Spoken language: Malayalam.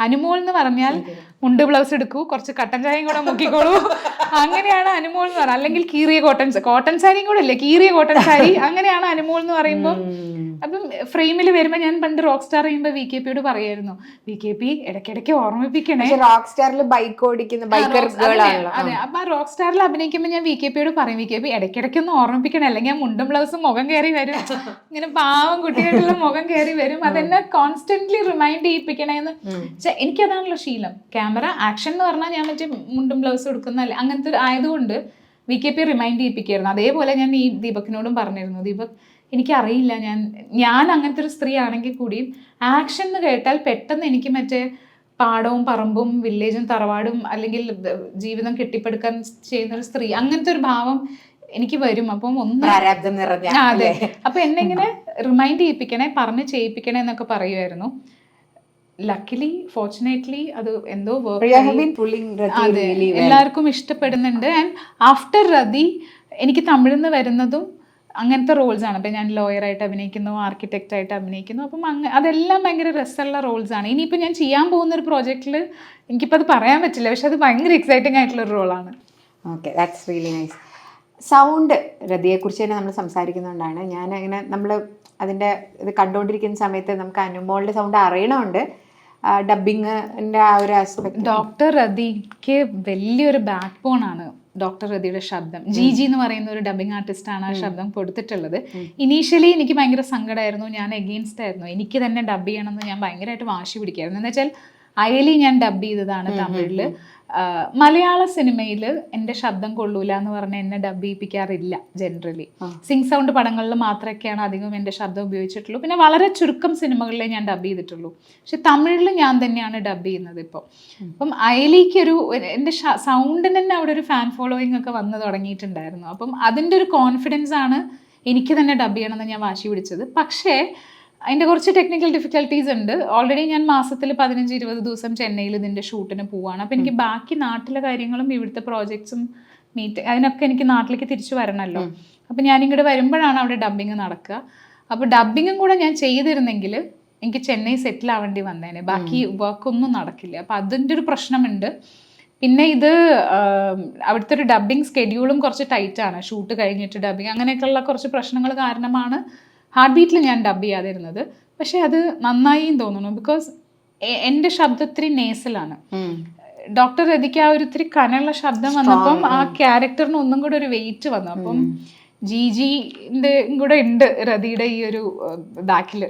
അനുമോൾ എന്ന് പറഞ്ഞാൽ മുണ്ട് ബ്ലൗസ് എടുക്കൂ കുറച്ച് കട്ടൻ ചായയും കൂടെ മുക്കിക്കോളൂ. അങ്ങനെയാണ് അനുമോൾ എന്ന് പറയുന്നത്. അല്ലെങ്കിൽ കീറിയ കോട്ടൺ കോട്ടൺ സാരിയും കൂടെ അല്ലേ കീറിയ കോട്ടൺ സാരി. അങ്ങനെയാണ് അനുമോൾ എന്ന് പറയുമ്പോൾ അപ്പം ഫ്രെയിമിൽ വരുമ്പോൾ ഞാൻ പണ്ട് റോക്ക് സ്റ്റാർ ചെയ്യുമ്പോൾ വി കെ പിയോട് പറയായിരുന്നു. വി കെ പി ഇടയ്ക്കിടയ്ക്ക് ഓർമ്മിപ്പിക്കണേ. റോക്ക് സ്റ്റാറിൽ ബൈക്ക് ഓടിക്കുന്ന ബൈക്കർ അതെ, അപ്പൊ ആ റോക്ക് സ്റ്റാറിൽ അഭിനയിക്കുമ്പോൾ ഞാൻ വി കെ പിയോട് പറയും വി കെ പി ഇടയ്ക്കിടയ്ക്ക് ഒന്ന് ഓർമ്മിപ്പിക്കണേ. അല്ലെങ്കിൽ ഞാൻ മുണ്ടും ബ്ലൗസും മുഖം കയറി വരും. ഇങ്ങനെ പാവം കുട്ടികളുടെ മുഖം കയറി വരും. അതെന്നെ കോൺസ്റ്റന്റ്ലി റിമൈൻഡ് ചെയ്യിപ്പിക്കണേന്ന്. പക്ഷെ എനിക്കതാണല്ലോ ശീലം. ക്യാമറ ആക്ഷൻ എന്ന് പറഞ്ഞാൽ ഞാൻ മറ്റേ മുണ്ടും ബ്ലൗസും എടുക്കുന്നല്ലേ അങ്ങനത്തെ ഒരു ആയതുകൊണ്ട് വി കെ പി റിമൈൻഡ് ചെയ്യിപ്പിക്കുകയായിരുന്നു അതേപോലെ ഞാൻ ഈ ദീപക്കിനോടും പറഞ്ഞിരുന്നു ദീപക് എനിക്കറിയില്ല ഞാൻ ഞാൻ അങ്ങനത്തെ ഒരു സ്ത്രീ ആണെങ്കിൽ കൂടിയും ആക്ഷൻ എന്ന് കേട്ടാൽ പെട്ടെന്ന് എനിക്ക് മറ്റേ പാടവും പറമ്പും വില്ലേജും തറവാടും അല്ലെങ്കിൽ ജീവിതം കെട്ടിപ്പടുക്കാൻ ചെയ്യുന്ന ഒരു സ്ത്രീ അങ്ങനത്തെ ഒരു ഭാവം എനിക്ക് വരും. അപ്പം ഒന്ന് അതെ. അപ്പൊ എന്നെ ഇങ്ങനെ റിമൈൻഡ് ചെയ്യിപ്പിക്കണേ പറഞ്ഞ് ചെയ്യിപ്പിക്കണേ എന്നൊക്കെ പറയുമായിരുന്നു ലക്കിലി ഫോർച്ചുനേറ്റ്ലി അത് എന്തോ എല്ലാവർക്കും ഇഷ്ടപ്പെടുന്നുണ്ട്. ആൻഡ് ആഫ്റ്റർ റതി എനിക്ക് തമിഴിൽ നിന്ന് വരുന്നതും അങ്ങനത്തെ റോൾസ് ആണ്. അപ്പം ഞാൻ ലോയർ ആയിട്ട് അഭിനയിക്കുന്നു ആർക്കിടെക്റ്റ് ആയിട്ട് അഭിനയിക്കുന്നു. അപ്പം അങ്ങ് അതെല്ലാം ഭയങ്കര രസമുള്ള റോൾസ് ആണ്. ഇനിയിപ്പോൾ ഞാൻ ചെയ്യാൻ പോകുന്ന ഒരു പ്രോജക്റ്റിൽ എനിക്കിപ്പോൾ അത് പറയാൻ പറ്റില്ല. പക്ഷെ അത് ഭയങ്കര എക്സൈറ്റിംഗ് ആയിട്ടുള്ള ഒരു റോളാണ് okay that's really nice sound രതിയെക്കുറിച്ച് തന്നെ നമ്മൾ സംസാരിക്കുന്നതുകൊണ്ടാണ് ഞാൻ അങ്ങനെ നമ്മൾ അതിന്റെ ഇത് കണ്ടുകൊണ്ടിരിക്കുന്ന സമയത്ത് നമുക്ക് അനുമോളുടെ സൗണ്ട് അറിയണമുണ്ട് ഡബിങ്ങിന്റെ ആ ഒരു ആസ്പെക്ട് ഡോക്ടർ റതിക്ക് വലിയൊരു ബാക്ക് ബോൺ ആണ് ഡോക്ടർ റതിയുടെ ശബ്ദം. ജി ജി എന്ന് പറയുന്ന ഒരു ഡബിങ് ആർട്ടിസ്റ്റ് ആണ് ആ ശബ്ദം കൊടുത്തിട്ടുള്ളത്. ഇനീഷ്യലി എനിക്ക് ഭയങ്കര സങ്കടമായിരുന്നു ഞാൻ എഗെയിൻസ്റ്റ് ആയിരുന്നു. എനിക്ക് തന്നെ ഡബ് ചെയ്യണമെന്ന് ഞാൻ ഭയങ്കരമായിട്ട് വാശി പിടിക്കായിരുന്നു. എന്ന് വെച്ചാൽ അയലി ഞാൻ ഡബ് ചെയ്തതാണ് തമിഴിൽ. മലയാള സിനിമയിൽ എന്റെ ശബ്ദം കൊള്ളൂല എന്ന് പറഞ്ഞ് എന്നെ ഡബ് ചെയ്യിപ്പിക്കാറില്ല ജനറലി സിംഗ് സൗണ്ട് പടങ്ങളിൽ മാത്രമൊക്കെയാണ് അധികം എന്റെ ശബ്ദം ഉപയോഗിച്ചിട്ടുള്ളൂ. പിന്നെ വളരെ ചുരുക്കം സിനിമകളിലേ ഞാൻ ഡബ് ചെയ്തിട്ടുള്ളൂ. പക്ഷെ തമിഴിൽ ഞാൻ തന്നെയാണ് ഡബ് ചെയ്യുന്നത് ഇപ്പോൾ അപ്പം അയലിക്കൊരു എന്റെ സൗണ്ടിന് തന്നെ അവിടെ ഒരു ഫാൻ ഫോളോയിങ് ഒക്കെ വന്ന് തുടങ്ങിയിട്ടുണ്ടായിരുന്നു. അപ്പം അതിന്റെ ഒരു കോൺഫിഡൻസ് ആണ് എനിക്ക് തന്നെ ഡബ് ചെയ്യണമെന്ന് ഞാൻ വാശി പിടിച്ചത്. പക്ഷേ അതിന്റെ കുറച്ച് ടെക്നിക്കൽ ഡിഫിക്കൽട്ടീസ് ഉണ്ട്. ഓൾറെഡി ഞാൻ മാസത്തിൽ പതിനഞ്ച് ഇരുപത് ദിവസം ചെന്നൈയിൽ ഇതിന്റെ ഷൂട്ടിന് പോവാണ്. അപ്പോൾ എനിക്ക് ബാക്കി നാട്ടിലെ കാര്യങ്ങളും ഇവിടുത്തെ പ്രോജക്ട്സും മീറ്റ് അതിനൊക്കെ എനിക്ക് നാട്ടിലേക്ക് തിരിച്ചു വരണമല്ലോ അപ്പം ഞാൻ ഇങ്ങോട്ട് വരുമ്പോഴാണ് അവിടെ ഡബ്ബിങ് നടക്കുക. അപ്പോൾ ഡബ്ബിങ്ങും കൂടെ ഞാൻ ചെയ്തിരുന്നെങ്കിൽ എനിക്ക് ചെന്നൈ സെറ്റിൽ ആവേണ്ടി വന്നേനെ. ബാക്കി വർക്കൊന്നും നടക്കില്ല. അപ്പം അതിന്റെ ഒരു പ്രശ്നമുണ്ട്. പിന്നെ ഇത് അവിടുത്തെ ഒരു ഡബ്ബിങ് സ്കെഡ്യൂളും കുറച്ച് ടൈറ്റാണ് ഷൂട്ട് കഴിഞ്ഞിട്ട് ഡബ്ബിങ് അങ്ങനെയൊക്കെയുള്ള കുറച്ച് പ്രശ്നങ്ങൾ കാരണമാണ് ഹാർട്ട് ബീറ്റിൽ ഞാൻ ഡബ് ചെയ്യാതിരുന്നത്. പക്ഷേ അത് നന്നായിയും തോന്നുന്നു. ബിക്കോസ് എന്റെ ശബ്ദം ഇത്തിരി നേസലാണ് ഡോക്ടർ രതിക്ക് ആ ഒരു ഇത്തിരി കനുള്ള ശബ്ദം വന്നപ്പം ആ ക്യാരക്ടറിന് ഒന്നും കൂടെ ഒരു വെയിറ്റ് വന്നു. അപ്പം ജി ജിന്റെ കൂടെ ഉണ്ട് രതിയുടെ ഈ ഒരു ബാക്കിൽ